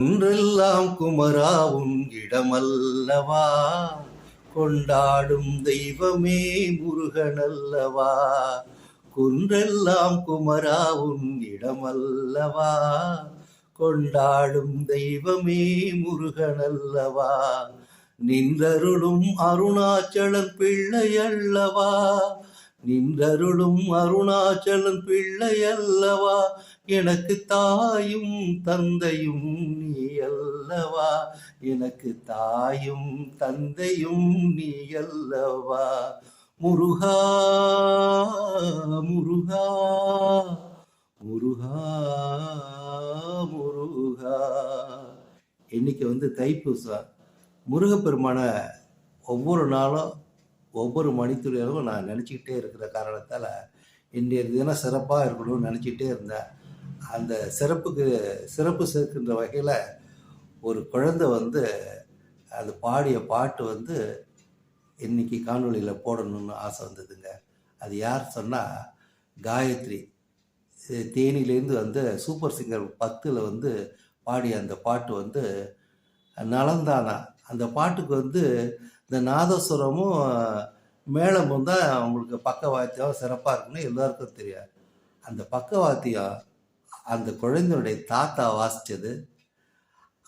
என்றெல்லாம் குமரா உன் இடமல்லவா? கொண்டாடும் தெய்வமே முருகனல்லவா? குன்றெல்லாம் குமரா உன் இடமல்லவா? கொண்டாடும் தெய்வமே முருகனல்லவா? நின்றருளும் அருணாச்சலன் பிள்ளையல்லவா அல்லவா? நின்றருளும் அருணாச்சலன் பிள்ளை அல்லவா எனக்கு தாயும் தந்தையும் நீ அல்லவா எனக்கு தாயும் தந்தையும் நீ அல்லவா முருகா முருகா முருகா முருகா. இன்னைக்கு வந்து தைப்பூசம். முருகப்பெருமானை ஒவ்வொரு நாளும் ஒவ்வொரு மணித்துறையிலும் நான் நினச்சிக்கிட்டே இருக்கிற காரணத்தால் இன்றைய தினம் சிறப்பாக இருக்கணும்னு நினச்சிக்கிட்டே இருந்தேன். அந்த சிறப்புக்கு சிறப்பு சேர்க்கின்ற வகையில் ஒரு குழந்தை வந்து அது பாடிய பாட்டு வந்து இன்னைக்கு காணொலியில் போடணும்னு ஆசை வந்ததுங்க. அது யார் சொன்னால் காயத்ரி. தேனிலேருந்து தேனியிலேருந்து வந்து சூப்பர் சிங்கர் பத்தில் வந்து பாடிய அந்த பாட்டு வந்து நலந்தானா அந்த பாட்டுக்கு வந்து இந்த நாதஸ்வரமும் மேளமும் தான் அவங்களுக்கு பக்கவாத்தியம் சிறப்பாக இருக்குன்னு எல்லாருக்கும் தெரியாது. அந்த பக்கவாத்தியம் அந்த குழந்தையுடைய தாத்தா வாசித்தது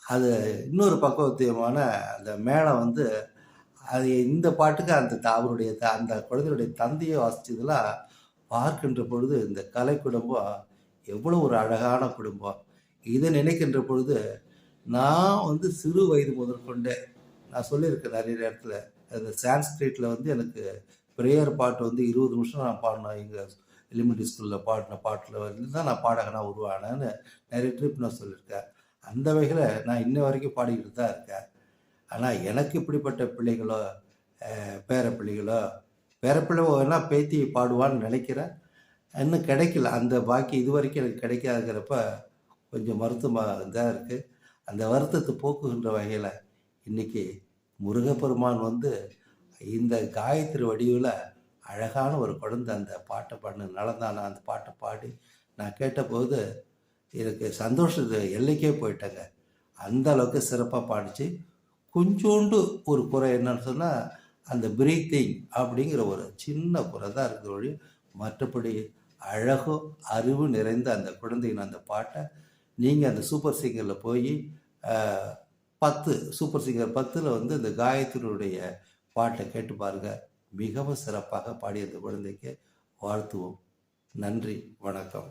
அது இன்னொரு பக்கவாத்தியமான அந்த மேளம் வந்து அது இந்த பாட்டுக்கு அந்த அவருடைய த- அந்த குழந்தையுடைய தந்தையை வாசித்ததெல்லாம் பார்க்கின்ற பொழுது இந்த கலை குடும்பம் எவ்வளோ ஒரு அழகான குடும்பம். இதை நினைக்கின்ற பொழுது நான் வந்து சிறு வயது முதற்கொண்டே நான் சொல்லியிருக்கேன் நிறைய இடத்துல அந்த சான்ஸ்கிரிட்டில் வந்து எனக்கு ப்ரேயர் பாட்டு வந்து இருபது நிமிஷம் நான் பாடினேன். எங்கள் எலிமெண்ட்ரி ஸ்கூலில் பாடின பாட்டில் வந்து தான் நான் பாடகனாக உருவானேன்னு நிறைய ட்ரிப் நான் சொல்லியிருக்கேன். அந்த வகையில் நான் இன்ன வரைக்கும் பாடிக்கிட்டு தான் இருக்கேன். ஆனால் எனக்கு இப்படிப்பட்ட பிள்ளைகளோ பேர பிள்ளைகளோ பேரப்பிள்ளை வேணால் பேத்தி பாடுவான்னு நினைக்கிறேன். இன்னும் கிடைக்கல. அந்த பாக்கி இது வரைக்கும் எனக்கு கிடைக்காதுங்கிறப்ப கொஞ்சம் வருத்தமாக தான் இருக்குது அந்த வருத்தத்தை போக்குகின்ற வகையில் இன்னைக்கு முருகப்பெருமான் வந்து இந்த காயத்ரி வடிவில் அழகான ஒரு குழந்தை அந்த பாட்டை பாடின நலந்தானா அந்த பாட்டை பாடி நான் கேட்டபோது எனக்கு சந்தோஷத்து எல்லைக்கே போயிட்டேங்க. அந்த அளவுக்கு சிறப்பாக பாடிச்சு. கொஞ்சோண்டு ஒரு குறை என்னன்னு சொன்னால் அந்த பிரீத்திங் அப்படிங்கிற ஒரு சின்ன குறை தான் இருக்கிற வழி மற்றபடி அழகோ அறிவு நிறைந்த அந்த குழந்தையின் அந்த பாட்டை நீங்கள் அந்த சூப்பர் சிங்கரில் போய் பத்து சூப்பர் சிங்கர் பத்தில் வந்து இந்த காயத்ரியுடைய பாட்டை கேட்டு பாருங்கள் மிகவும் சிறப்பாக பாடிய குழந்தைக்கு வாழ்த்துவோம். நன்றி வணக்கம்.